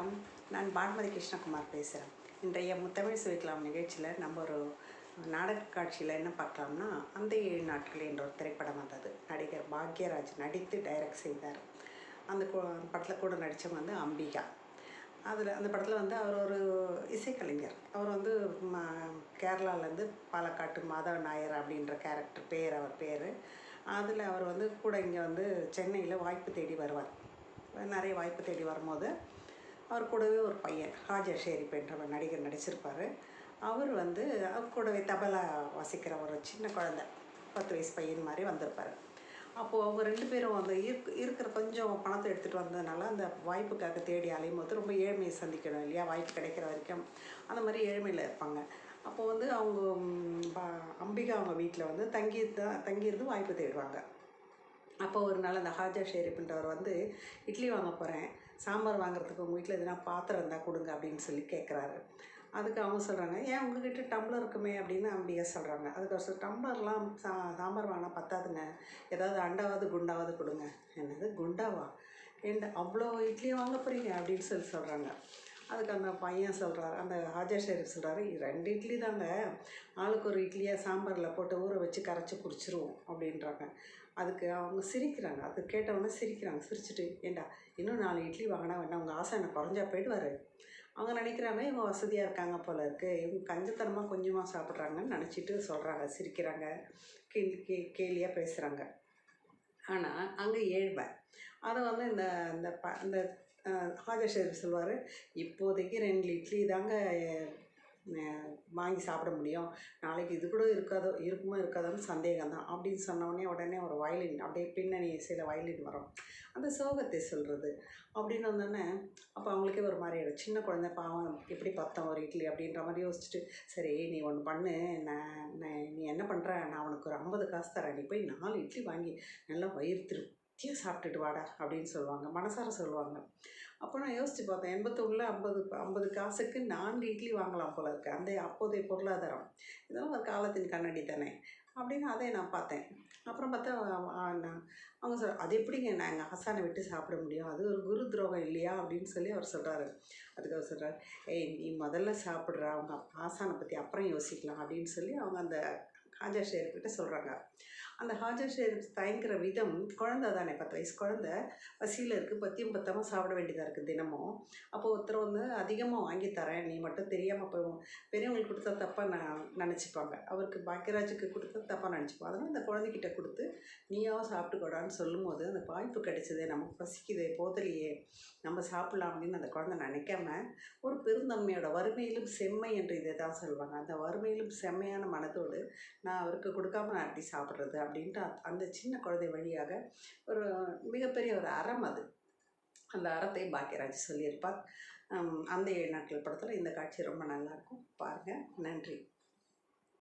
வணக்கம். நான் பானுமதி கிருஷ்ணகுமார் பேசுகிறேன் இன்றைய முத்தமிழ் சுவைக்கலாம் நிகழ்ச்சியில் நம்ம ஒரு நாடக காட்சியில் என்ன பார்க்கலாம்னா அந்த ஏழு நாட்கள் என்ற ஒரு திரைப்படம் வந்தது. நடிகர் பாக்யராஜ் நடித்து டைரக்ட் செய்தார். அந்த கு- படத்தில் கூட நடித்தவங்க வந்து அம்பிகா. அதில் அந்த படத்தில் வந்து அவர் ஒரு இசைக்கலைஞர். அவர் வந்து கேரளாவிலேருந்து கேரளாலேருந்து பாலக்காட்டு மாதவ நாயர் அப்படின்ற கேரக்டர் பேர் அவர் பேர். அதில் அவர் வந்து கூட இங்கே வந்து சென்னையில் வாய்ப்பு தேடி வருவார். நிறைய வாய்ப்பு தேடி வரும்போது அவர் கூடவே ஒரு பையன் ஹாஜர் ஷேரிப் என்ற நடிகர் நடிச்சிருப்பார். அவர் வந்து அவர் கூடவே தபலா வாசிக்கிற ஒரு சின்ன குழந்தை பத்து வயசு பையன் மாதிரி வந்திருப்பார். அப்போது அவங்க ரெண்டு பேரும் அந்த இருக் இருக்கிற கொஞ்சம் பணத்தை எடுத்துகிட்டு வந்ததுனால அந்த வாய்ப்புக்காக தேடி அலையும் போது ரொம்ப ஏழ்மையை சந்திக்கணும் இல்லையா? வாய்ப்பு கிடைக்கிற வரைக்கும் அந்த மாதிரி ஏழ்மையில் இருப்பாங்க. அப்போது வந்து அவங்க ப- அம்பிகா அவங்க வீட்டில் வந்து தங்கி தான் தங்கியிருந்து வாய்ப்பு தேடுவாங்க. அப்போ ஒரு நாள் அந்த ஹாஜா ஷெரீப்ன்றவர் வந்து இட்லி வாங்க போகிறேன் சாம்பார் வாங்குறதுக்கு உங்கள் வீட்டில் எதுனா பாத்திரம் இருந்தால் கொடுங்க அப்படின்னு சொல்லி கேட்குறாரு அதுக்கு அவங்க சொல்கிறாங்க ஏன் உங்ககிட்ட டம்ளர் இருக்குமே? அப்படின்னு அப்படியே சொல்கிறாங்க அதுக்கு ஒரு சில டம்ளர்லாம் சா சாம்பார் வாங்கினா பத்தாதுங்க. ஏதாவது அண்டாவது குண்டாவது கொடுங்க. என்னது குண்டாவா? என் அவ்வளோ இட்லி வாங்க போகிறீங்க அப்படின்னு சொல்லி சொல்கிறாங்க அதுக்கு அந்த பையன் சொல்கிறார் அந்த ஹாஜர் ஷெரீப் சொல்கிறாரு ரெண்டு இட்லி தாங்க ஆளுக்கு ஒரு இட்லியாக சாம்பாரில் போட்டு ஊற வச்சு கரைச்சி குடிச்சிருவோம் அப்படின்றாங்க. அதுக்கு அவங்க சிரிக்கிறாங்க. அது கேட்டவொடனே சிரிக்கிறாங்க. சிரிச்சிட்டு ஏண்டா இன்னும் நாலு இட்லி வாங்கினா வேண்டாம் அவங்க ஆசை என்ன குறைஞ்சா போயிடுவார்? அவங்க நினைக்கிறாங்க இவங்க வசதியாக இருக்காங்க போல இருக்குது இவங்க கஞ்சத்தனமாக கொஞ்சமாக சாப்பிட்றாங்கன்னு நினச்சிட்டு சொல்கிறாங்க சிரிக்கிறாங்க கே கே கேலியாக பேசுகிறாங்க ஆனால் அங்கே ஏழ்மை. அதை வந்து இந்த இந்த ப இந்த ஹாஜர் ஷெரீப் சொல்வார் இப்போதைக்கு ரெண்டு இட்லி தாங்க வாங்கி சாப்பிட முடியும். நாளைக்கு இது கூட இருக்காதோ இருக்குமோ இருக்காதோன்னு சந்தேகம் தான். அப்படின்னு சொன்னோடனே உடனே ஒரு வயலின் அப்படியே பின்னணி இசையில் வயலின் வரும். அந்த சோகத்தை சொல்கிறது அப்படின்னு வந்தோடனே அப்போ அவங்களுக்கே ஒரு மாதிரி ஆகிடும் சின்ன குழந்தை பாவம் எப்படி பத்தம் ஒரு இட்லி? அப்படின்ற மாதிரி யோசிச்சுட்டு சரி நீ ஒன்று பண்ணு. நான் நான் நீ என்ன பண்ணுற நான் உனக்கு ஒரு ஐம்பது காசு தரேன். நீ போய் நாலு இட்லி வாங்கி நல்லா வயிறு திருப்தியாக சாப்பிட்டுட்டு வாடா அப்படின்னு சொல்லுவாங்க. மனசார சொல்லுவாங்க. அப்போ நான் யோசித்து பார்த்தேன் எண்பத்தொன்னில் ஐம்பது ஐம்பது காசுக்கு நான்கு இட்லி வாங்கலாம் போல இருக்கு. அந்த அப்போதைய பொருளாதாரம். இதெல்லாம் ஒரு காலத்தின் கண்ணாடி தானே? அப்படின்னு அதை நான் பார்த்தேன். அப்புறம் பார்த்தா நான் அவங்க சொல் அது எப்படிங்க நான் எங்கள் ஆசானை விட்டு சாப்பிட முடியும்? அது ஒரு குரு துரோகம் இல்லையா? அப்படின்னு சொல்லி அவர் சொல்கிறாரு அதுக்கு அவர் சொல்கிறார் ஏய் நீ முதல்ல சாப்பிட்ற. அவங்க ஆசானை பற்றி அப்புறம் யோசிக்கலாம். அப்படின்னு சொல்லி அவங்க அந்த காஞ்சா ஷேர்கிட்ட சொல்கிறாங்க அந்த ஹாஜர் ஷேர் தயங்குற விதம் குழந்த தானே பத்து வயசு குழந்த. பசியில் இருக்குது பத்தியும் பத்தமாக சாப்பிட வேண்டியதாக இருக்குது தினமும். அப்போ ஒருத்தர் வந்து அதிகமாக வாங்கி தரேன் நீ மட்டும் தெரியாமல் போய் பெரியவங்களுக்கு கொடுத்தா தப்பாக நான் நினச்சிப்பாங்க. அவருக்கு பாக்கியராஜுக்கு கொடுத்தா தப்பாக நினச்சிப்பாங்க. அதனால் அந்த குழந்தைகிட்ட கொடுத்து நீயாவும் சாப்பிட்டுக்கூடான்னு சொல்லும்போது அந்த வாய்ப்பு கிடைச்சதே நமக்கு பசிக்குதே போதலையே நம்ம சாப்பிட்லாம் அப்படின்னு அந்த குழந்தை நினைக்காம ஒரு பெருந்தன்மையோட வறுமையிலும் செம்மை என்று இதை தான் சொல்லுவாங்க. அந்த வறுமையிலும் செம்மையான மனதோடு நான் அவருக்கு கொடுக்காம நான் அப்படி சாப்பிட்றது? அப்படின்ட்டு அந்த- சின்ன குழந்தை வழியாக ஒரு மிகப்பெரிய ஒரு அறம் அது. அந்த அறத்தை பாக்கியராஜ் சொல்லியிருப்பார். அந்த ஏழு நாட்கள் படத்தில் இந்த காட்சி ரொம்ப நல்லாயிருக்கும். பாருங்கள் நன்றி.